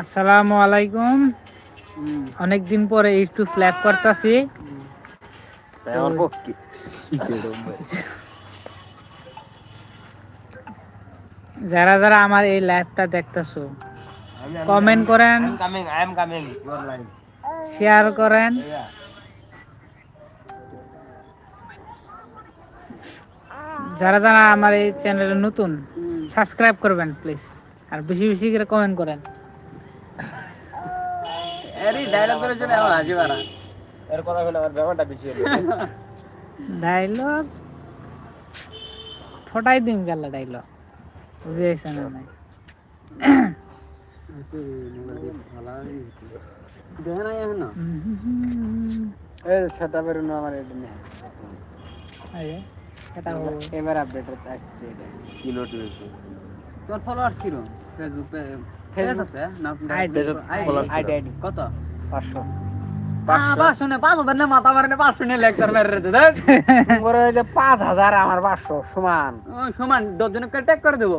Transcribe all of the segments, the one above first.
আসসালামু আলাইকুম। অনেক দিন পরে একটু ফ্ল্যাগ করতেছি। যারা যারা আমার এই লাইভটা দেখতেছো কমেন্ট করেন। শেয়ার করেন। যারা যারা আমার এই চ্যানেলে নতুন সাবস্ক্রাইব করবেন প্লিজ আর বেশি বেশি করে কমেন্ট করেন। আরে ডায়লগ করার জন্য আমার হাসি মারা এর কথা হলো আমার ব্যাপারটা বেশি হলো। ডায়লগ ফটাই দিম গেল ডায়লগ বুঝেছেন না এই সেটআপের জন্য আমার এটা নেই। এবার আপডেট আসছে এটা। কি নোটিফিকেশন তোর ফলোয়ার্স কিরম? ফেসবুক পেজ আছে? না আইডি আইডি কত? নে পাঁচ হাজার না আমার পাঁচশো সমান। সমান দশ জনকে ট্যাগ করে দেবো?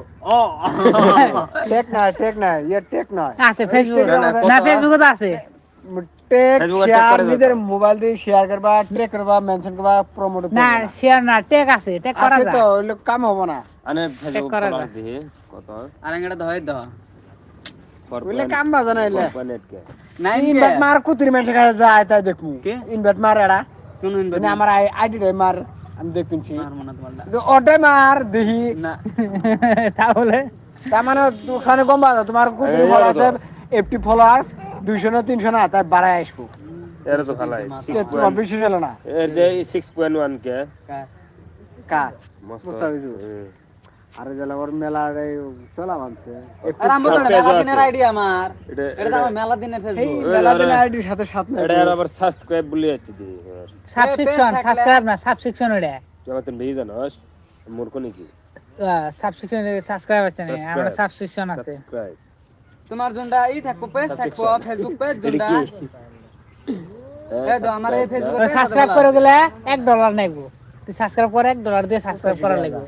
টেক নয় টেক নয় ইয়ে টেক নয়। আছে ফেসবুক আছে। না ফেসবুকে আছে। টেক শেয়ার নিজের মোবাইল দিয়ে শেয়ার করবা ট্রেক করবা মেনশন করবা প্রমোট না শেয়ার না টেক আছে টেক করা আছে যায়। তো কাম হব না। আনে ফেসবুক করা যায়। কত? আর একটা দহাই দহ ওগুলো কাম বাজে না এলে। নাই ইনভাইট মার কুতুরি মানুষের কাছে যায় তাই দেখমু কে? ইনভাইট মার এরা। কোন মানে আমার আইডি রে মার আমি মনে তোমার কিন্তু ওটা মার দেখি না। তাহলে তার মানে কম বাজে তোমার কুতুরি ফলোয়ার্স এফটি ফলোয়ার্স দুইশো না তিনশো না তাই বাড়ায় আসব। এর তো ভালো কে তোমার না? এর যে 6.1 কে? কার মস্ত। মুস্তাফিজুর। হুম। আরে জেলা ওর মেলার এই চলা মানছে। আর আমি তো মেলা। দিনের আইডি আমার। এটা- এটা তো মেলা দিনের ফেসবুক মেলা দিন আইডির সাথে সাথ নাই এটা আবার সাবস্ক্রাইব বলি আছে দি সাবস্ক্রিপশন সাবস্ক্রাইব না সাবস্ক্রিপশন তো জানোস? মূর্খ নাকি? সাবস্ক্রিপশন সাবস্ক্রাইব আছে না আমরা সাবস্ক্রিপশন আছে। সাবস্ক্রাইব তোমার জোনটা ই থাকব পেজ থাকব ফেসবুক পেজ জোনটা এই তো আমার এই ফেসবুক সাবস্ক্রাইব করে গেলে এক ডলার নেব। তুই সাবস্ক্রাইব করে এক ডলার দিয়ে সাবস্ক্রাইব করা লাগবে।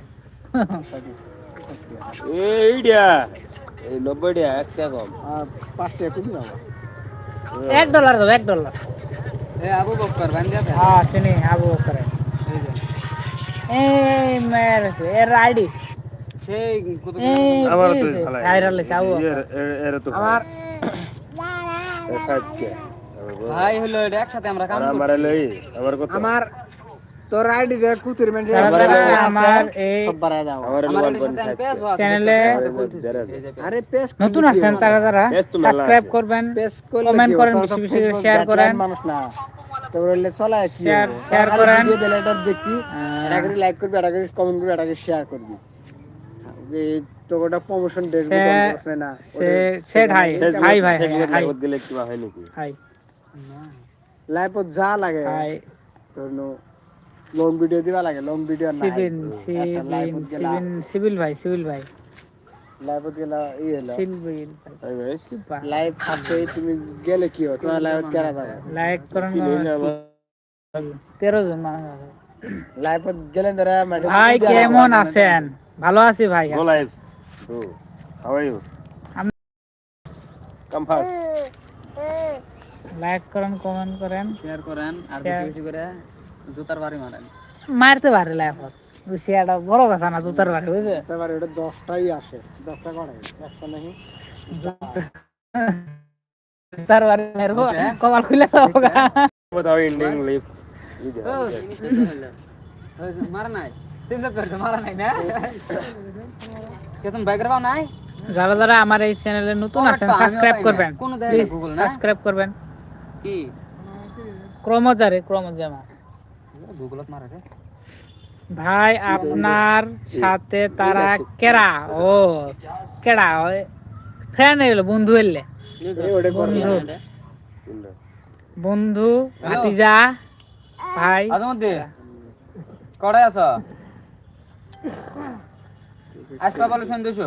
এইটা এই নব্বইটা একটা কম। আর পাঁচটা একটু দিন এক ডলার দেবো এক ডলার এই আবু বকর বান্ধা হ্যাঁ চিনি আবু করে। এই মের এর আইডি। সেই আমার তো ভালো ভাইরাল হয়েছে এর এর তো আমার ভাই হলো এটা একসাথে আমরা কাম করছি। আমার লই আমার কত? আমার তোর আইডি রে কুতুরি মেন্টে আমার যারা আছে। আমার এই বাড়ায় দাও। আমার আমার ওয়ানের পয়েন্ট সাথে ফাইভ পেজ আছে। চ্যানেলে আরে পেজ নতুন আছেন তারা? যারা সাবস্ক্রাইব করবেন কমেন্ট করেন বেশি বেশি শেয়ার করেন। মানুষ না। তো বললে চলায় কি Share- হবে? share খালি করেন। ভিডিও দিলে এটা দেখি এটা করে লাইক করবি এটা করে কমেন্ট করবি এটা করে শেয়ার করবি। এই তো ওটা প্রমোশন দেশ সে- না। সে- সেট হাই হাই ভাই ফেসবুক হাই লাইভ গেলে কি হয় নাকি? হাই লাইভ যা লাগে। হাই তোর নো লং ভিডিও দিবা লাগে লং ভিডিও না সিবিন সিবিন সিবিন সিভিল ভাই সিভিল ভাই। লাইভ গেলা ই হলো। সিভিল ভাই হাই গাইস লাইভ থাকতে তুমি গেলে কি হয়? তোমার লাইভ কেরা যাবে? লাইক করেন চিনি না। আমার তেরো জন মানুষ আছে। লাইভ গেলে ধরে ভাই কেমন আছেন? ভালো আছি ভাই go live O how are you আমি- কাম ফাস্ট লাইক করেন কমেন্ট করেন শেয়ার করেন আর Share. বেশি বেশি করে জুতার বাড়ি মারেন মারতে পারে লাইফ বেশি একটা বড় কথা না জুতার বাড়ি বুঝলে এবার এটা দশটাই আসে দশটা করে একটা নাকি জুতার বাড়ি মারবো কপাল খুলে যাবো গা। बताओ इंडियन लाइफ মারা নাই যারা যারা আমার এই চ্যানেলে নতুন আছেন সাবস্ক্রাইব করবেন? সাবস্ক্রাইব করবেন। কি? ক্রমজারে ক্রমজামা গুগলত মারা ভাই আপনার সাথে তারা কেরা? ও কেডা ফ্রেন্ড এলো বন্ধু এলে। বন্ধু। বন্ধু ভাতিজা ভাই। কড়াই আছো? আসপা বলো সন্দেশ।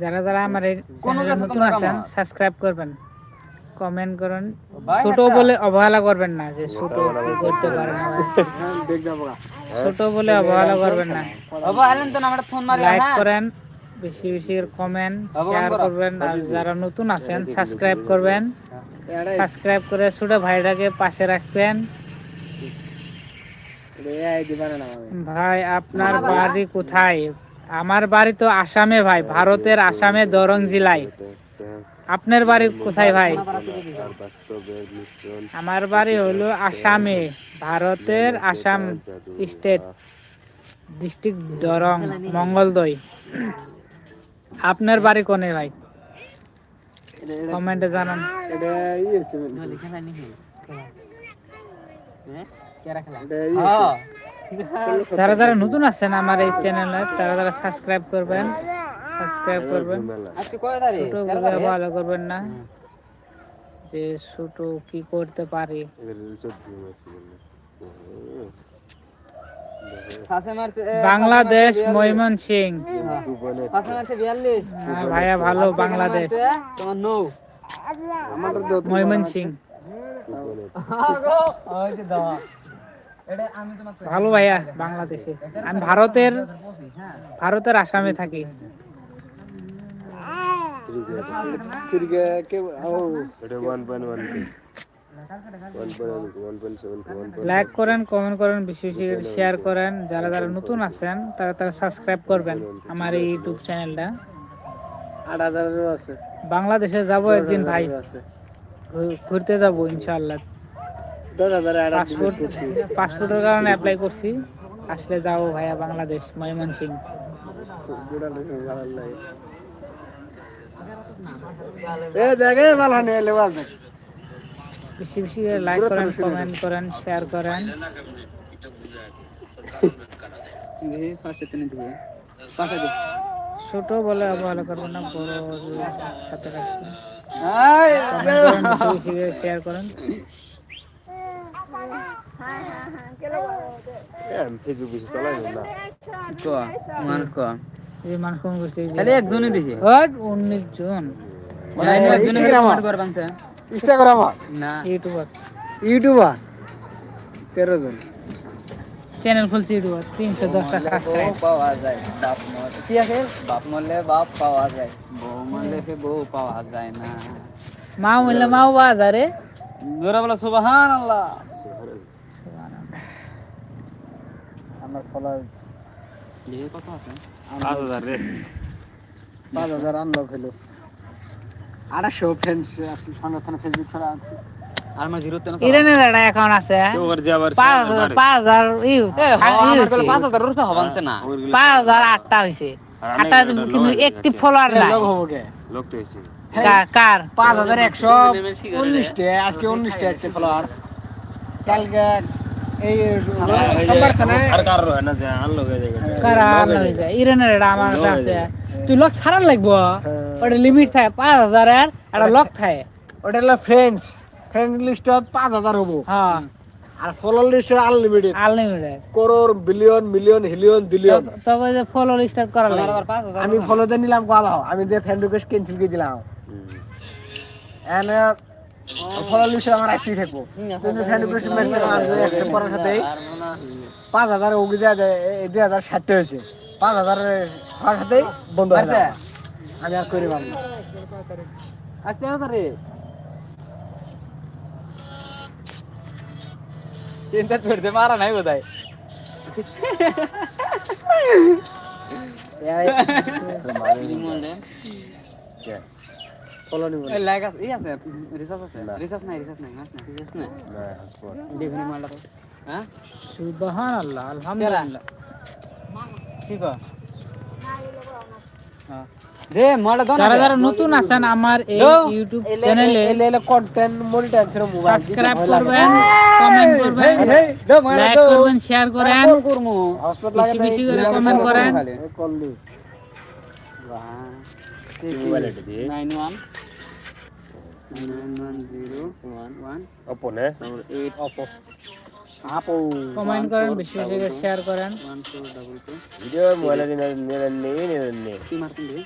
যারা যারা আমার এই কোন নতুন তোমরা আছেন সাবস্ক্রাইব করবেন কমেন্ট করেন। ছোট বলে অবহেলা করবেন না যে ছোট করতে পারে না। হ্যাঁ। দেখ যাব গা। ছোট বলে অবহেলা করবেন না। বাবা আলেন তো আমরা ফোন মারি লাইক হ্যাঁ। করেন বেশি বেশি কমেন্ট শেয়ার করবেন আর যারা নতুন আছেন সাবস্ক্রাইব করবেন। সাবস্ক্রাইব করে ছোট ভাইটাকে পাশে রাখবেন। ভাই আপনার বাড়ি কোথায়? আমার বাড়ি তো আসামে ভাই ভারতের আসামে দরং জেলায়। আপনার বাড়ি কোথায় ভাই? আমার বাড়ি হলো আসামে ভারতের আসাম স্টেট ডিস্ট্রিক্ট দরং মঙ্গলদৈ আপনার বাড়ি কোনে ভাই? কমেন্টে জানান। হ্যাঁ যারা যারা নতুন আছেন আমার এই চ্যানেলে তারা তারা সাবস্ক্রাইব করবেন। সাবস্ক্রাইব করবেন। আজকে কয় তারিখ? ছোট বলে ভালো করবেন না। যে ছোট কি করতে পারে? বাংলাদেশ ময়মন সিং মারছে বিয়াল্লিশ। ভাইয়া ভালো বাংলাদেশ। ময়মন সিং ভালো ভাইয়া বাংলাদেশে। আমি ভারতের হ্যাঁ ভারতের আসামে থাকি। লাইক করেন কমেন্ট করেন বেশি বেশি শেয়ার করেন। যারা যারা নতুন আছেন তারা তারা সাবস্ক্রাইব করবেন আমার এই ইউটিউব চ্যানেলটা বাংলাদেশে যাব একদিন ভাই। ঘুরতে যাব ইনশাআল্লাহ। পাসপোর্ট পাসপোর্টের কারণে অ্যাপ্লাই করছি। আসলে যাব ভাইয়া বাংলাদেশ ময়মনসিং বেশি বেশি লাইক করেন কমেন্ট করেন। শেয়ার করেন ছোট বলে অবহেলা করবেন না বড় সাথে রাখবেন। শেয়ার করেন ক মানুষ ক এই মানুষ কম করছে খালি একজনই দেখি তেরো জন চ্যানেল খুলছি ইউটিউবার তিনশো দশটা সাবস্ক্রাইব পাওয়া যায় বাপ মরলে কি আছে বাপ মরলে বাপ পাওয়া যায় বউ মরলে সে বউ পাওয়া যায় না মা বললে মাও বাজারে জোরে বলো সুবহান আল্লাহ আমার ফলোয়ার দিয়ে কত আছে? পাঁচ হাজার আনলক হলো আড়াইশো ফ্রেন্ডস আছে সংগঠন ফেসবুক ছাড়া আছে। ইরানের একটা অ্যাকাউন্ট আছে। পাঁচ হাজার- পাঁচ হাজার। পাঁচ হাজার রুপে হবানছে না। পাঁচ হাজার আটটা হয়েছে আটটা কিন্তু একটি ফলোয়ার নাই। কার? পাঁচ হাজার একশো উনিশটে আজকে উনিশটে আছে ফলোয়ার্স কালকে এই ইরানের এটা আমার আছে। তুই লক ছাড়ার লাগবো? ওটা লিমিট থাকে পাঁচ হাজারের একটা লক থাকে। ওটা হলো ফ্রেন্ডস ফ্রেন্ড লিস্টত পাঁচ হাজার হব। হ্যাঁ। আর follower list unlimited unlimited crore billion million হিলিয়ন দিলিয়ন তবে যে ফলো স্টার্ট করা লাগে। পাঁচ হাজার আমি ফলোতে নিলাম কথা আমি দিয়ে ফ্রেন্ড রিকোয়েস্ট ক্যান্সেল করে দিলাম। এন্ড আমার আসতেই থাকব। কিন্তু করার পাঁচ হাজার ওগি দেওয়া যায় দুই হাজার ষাটটা হয়েছে। পাঁচ হাজার সাথেই বন্ধ হয়ে আমি আর করে পারব না। আজকে চিন্তা ছড়তে মারা নাই বোধহয়। ফলো নিব না। লাইক আছে ই আছে রিচার্জ আছে রিচার্জ নাই রিচার্জ নাই রিচার্জ নাই. দেখুন মালটা হ্যাঁ? সুবহানাল্লাহ আলহামদুলিল্লাহ। হ্যাঁ। দে মালটা দাও যারা যারা নতুন আছেন আমার এই ইউটিউব চ্যানেলে এলে- এলে content মনিটাইজেশন মোবাইল সাবস্ক্রাইব। করবেন কমেন্ট করবেন লাইক করবেন শেয়ার করেন কল বেশি বেশি করে। খালি। নি। Nine one nine one zero one one eight আপো। আপো। কমেন্ট করেন বেশি বেশি শেয়ার করেন। One two double two video mobile গেলে বারে এখন কি শুনি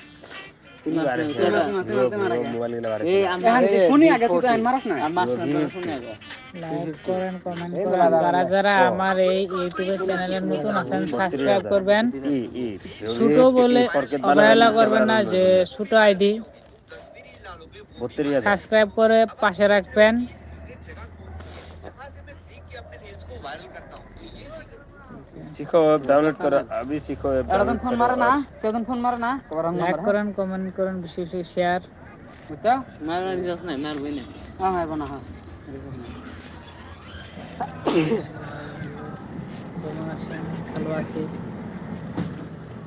যারা যারা আমার এই ইউটিউবের চ্যানেলে নতুন আছেন সাবস্ক্রাইব করবেন ছোট বলে অবহেলা করবেন না যে ছোট আইডি সাবস্ক্রাইব করে পাশে রাখবেন শিখো ডাউনলোড করো আমি শিখো এরা ফোন মারে না কেউ ফোন মারে না লাইক করেন কমেন্ট করেন বেশি বেশি শেয়ার বুঝছ? মারনা দিছস না মারবই না হ্যাঁ মারব না হ্যাঁ। ভালো আছি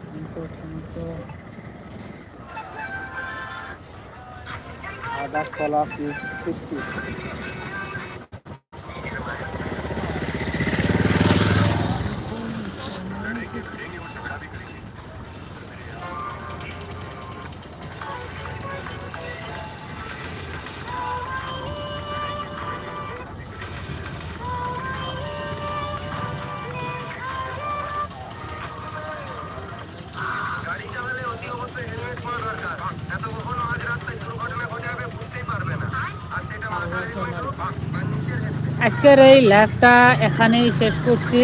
থ্যাংক ইউ থ্যাংক আজকের এই লাইভটা এখানেই শেষ করছি।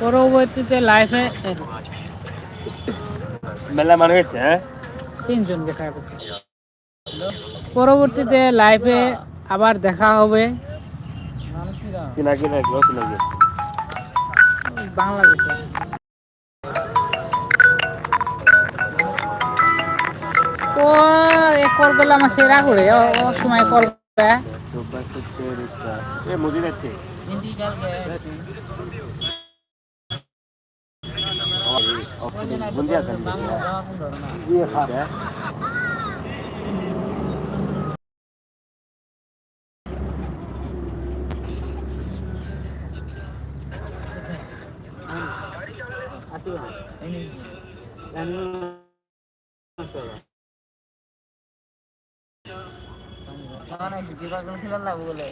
পরবর্তীতে লাইভে মেলা মানুষ হচ্ছে হ্যাঁ? তিনজন দেখা করতে পরবর্তীতে লাইভে আবার দেখা হবে। বাংলাদেশে। কল করলে আমার সেরা করে সময় কল করে। এ মুজি যাচ্ছে বুঝি আছেন বলে